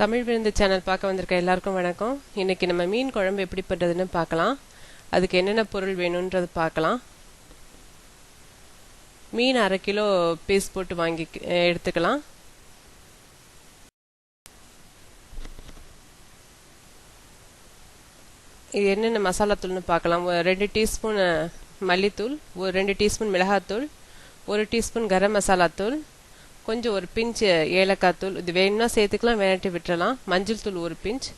தமிழ் விருந்து சேனல் பார்க்க வந்திருக்க எல்லாருக்கும் வணக்கம். இன்னைக்கு நம்ம மீன் குழம்பு எப்படி பண்ணுறதுன்னு பார்க்கலாம். அதுக்கு என்னென்ன பொருள் வேணுன்றது பார்க்கலாம். மீன் அரை கிலோ பீஸ் போட்டு வாங்கி எடுத்துக்கலாம். இது என்னென்ன மசாலா தூள்னு பார்க்கலாம். ஒரு ரெண்டு டீஸ்பூன் மல்லித்தூள் ஒரு ரெண்டு டீஸ்பூன் மிளகாத்தூள் ஒரு டீஸ்பூன் கரம் மசாலா தூள் கொஞ்சம் ஒரு பிஞ்ச் ஏலக்காய் தூள் இது வேணும்னா சேர்த்துக்கலாம் வேணாட்டி விட்டுறலாம். மஞ்சள் தூள் ஒரு பிஞ்ச்.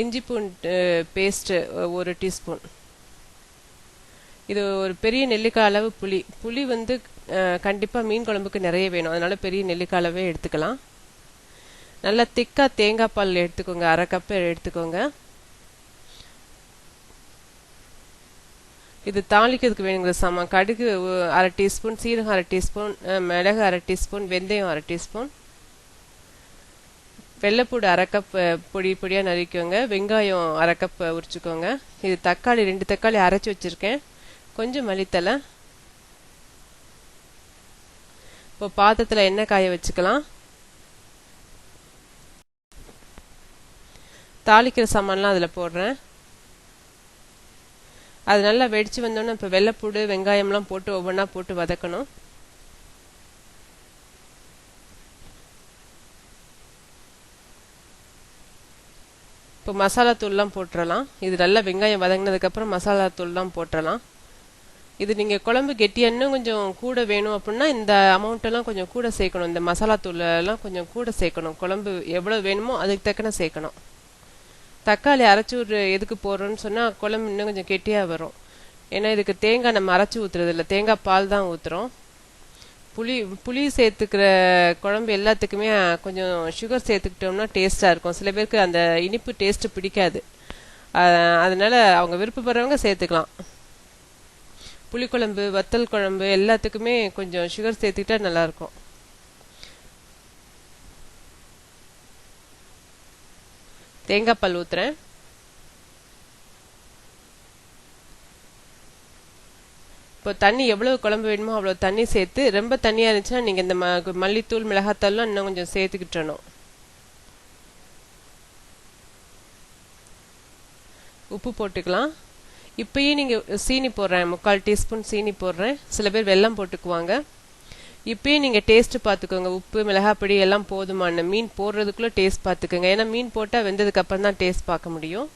இஞ்சி பூண்டு பேஸ்ட்டு ஒரு டீஸ்பூன். இது ஒரு பெரிய நெல்லிக்காய் அளவு புளி. புளி வந்து கண்டிப்பாக மீன் குழம்புக்கு நிறைய வேணும். அதனால் பெரிய நெல்லிக்காய் அளவே எடுத்துக்கலாம். நல்லா திக்காக தேங்காய் பால் எடுத்துக்கோங்க. அரை கப்பு எடுத்துக்கோங்க. இது தாளிக்கிறதுக்கு வேணுங்கிற சாமான். கடுகு அரை டீஸ்பூன் சீரகம் அரை டீஸ்பூன் மிளகு அரை டீஸ்பூன் வெந்தயம் அரை டீஸ்பூன். வெள்ளைப்பூடு அரை கப் பொடி பொடியாக நறுக்கோங்க வெங்காயம் அரை கப் உரிச்சுக்கோங்க. இது தக்காளி ரெண்டு தக்காளி அரைச்சி வச்சுருக்கேன். கொஞ்சம் மல்லித்தலை இப்போ பாத்திரத்தில் எண்ணெய் காய வச்சுக்கலாம். தாளிக்கிற சாமான்லாம் அதில் போடுறேன். அது நல்லா வெடிச்சு வந்தோன்னே இப்போ வெள்ளைப்பூடு வெங்காயம்லாம் போட்டு ஒவ்வொன்றா போட்டு வதக்கணும். இப்போ மசாலா தூள்லாம் போட்டுடலாம் இது நல்லா வெங்காயம் வதங்கினதுக்கப்புறம் மசாலா தூள்லாம் போட்டுடலாம் இது நீங்கள் குழம்பு கெட்டியாக இன்னும் கொஞ்சம் கூட வேணும் அப்படின்னா இந்த அமௌண்ட்டெல்லாம் கொஞ்சம் கூட சேர்க்கணும். இந்த மசாலா தூளெல்லாம் கொஞ்சம் கூட சேர்க்கணும். குழம்பு எவ்வளோ வேணுமோ அதுக்கு தக்கன சேர்க்கணும். தக்காளி அரைச்சி விட்ற எதுக்கு போடுறோன்னு சொன்னால் குழம்பு இன்னும் கொஞ்சம் கெட்டியாக வரும். ஏன்னா இதுக்கு தேங்காய் நம்ம அரைச்சி ஊற்றுறது இல்லை தேங்காய் பால் தான் ஊற்றுறோம் புளி புளி சேர்த்துக்கிற குழம்பு எல்லாத்துக்குமே கொஞ்சம் சுகர் சேர்த்துக்கிட்டோம்னா டேஸ்ட்டாக இருக்கும். சில பேருக்கு அந்த இனிப்பு டேஸ்ட்டு பிடிக்காது. அதனால் அவங்க விருப்பப்படுறவங்க சேர்த்துக்கலாம். புளிக்குழம்பு வத்தல் குழம்பு எல்லாத்துக்குமே கொஞ்சம் சுகர் சேர்த்துக்கிட்டா நல்லாயிருக்கும் தேங்காய் பால் ஊற்றுறேன் இப்போ தண்ணி எவ்வளோ குழம்பு வேணுமோ அவ்வளோ தண்ணி சேர்த்து ரொம்ப தண்ணியாக இருந்துச்சுன்னா நீங்கள் இந்த ம மல்லித்தூள் மிளகாத்தூள்லாம் இன்னும் கொஞ்சம் சேர்த்துக்கிட்டணும் உப்பு போட்டுக்கலாம். இப்பயும் நீங்கள் சீனி போடுறேன் முக்கால் டீஸ்பூன் சீனி போடுறேன். சில பேர் வெல்லம் போட்டுக்குவாங்க. இப்பயும் நீங்கள் டேஸ்ட்டு பார்த்துக்கோங்க. உப்பு மிளகாப்பொடி எல்லாம் போதுமான மீன் போடுறதுக்குள்ளே டேஸ்ட் பார்த்துக்கோங்க. ஏன்னா மீன் போட்டால் வெந்ததுக்கப்புறம் தான் டேஸ்ட் பார்க்க முடியும்.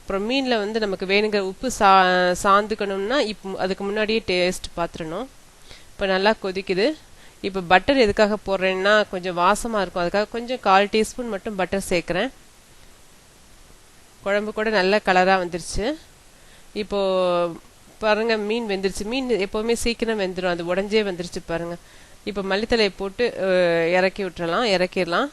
அப்புறம் மீனில் வந்து நமக்கு வேணுங்கிற உப்பு சா சாந்துக்கணும்னா இப்போ அதுக்கு முன்னாடியே டேஸ்ட் பார்த்துடணும். இப்போ நல்லா கொதிக்குது. இப்போ பட்டர் எதுக்காக போடுறேன்னா கொஞ்சம் வாசமாக இருக்கும். அதுக்காக கொஞ்சம் கால் டீஸ்பூன் மட்டும் பட்டர் சேர்க்குறேன். குழம்பு கூட நல்ல கலராக வந்துருச்சு. இப்போது பாருங்க மீன் வெந்துருச்சு. மீன் எப்போவுமே சீக்கிரம் வெந்துடும் அது உடஞ்சே வந்துருச்சு பாருங்க. இப்போ மல்லித்தலையை போட்டு இறக்கி விட்டுறலாம் இறக்கிடலாம்.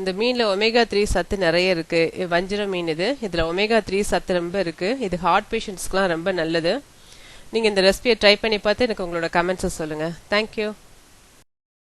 இந்த மீனில் ஒமேகா த்ரீ சத்து நிறைய இருக்கு. வஞ்சிரம் மீன் இது. இதில் ஒமேகா த்ரீ சத்து ரொம்ப இருக்கு. இது ஹார்ட் பேஷண்ட்ஸ்க்குலாம் ரொம்ப நல்லது. நீங்கள் இந்த ரெசிபியை ட்ரை பண்ணி பார்த்து எனக்கு உங்களோட கமெண்ட்ஸை சொல்லுங்கள் தேங்க்யூ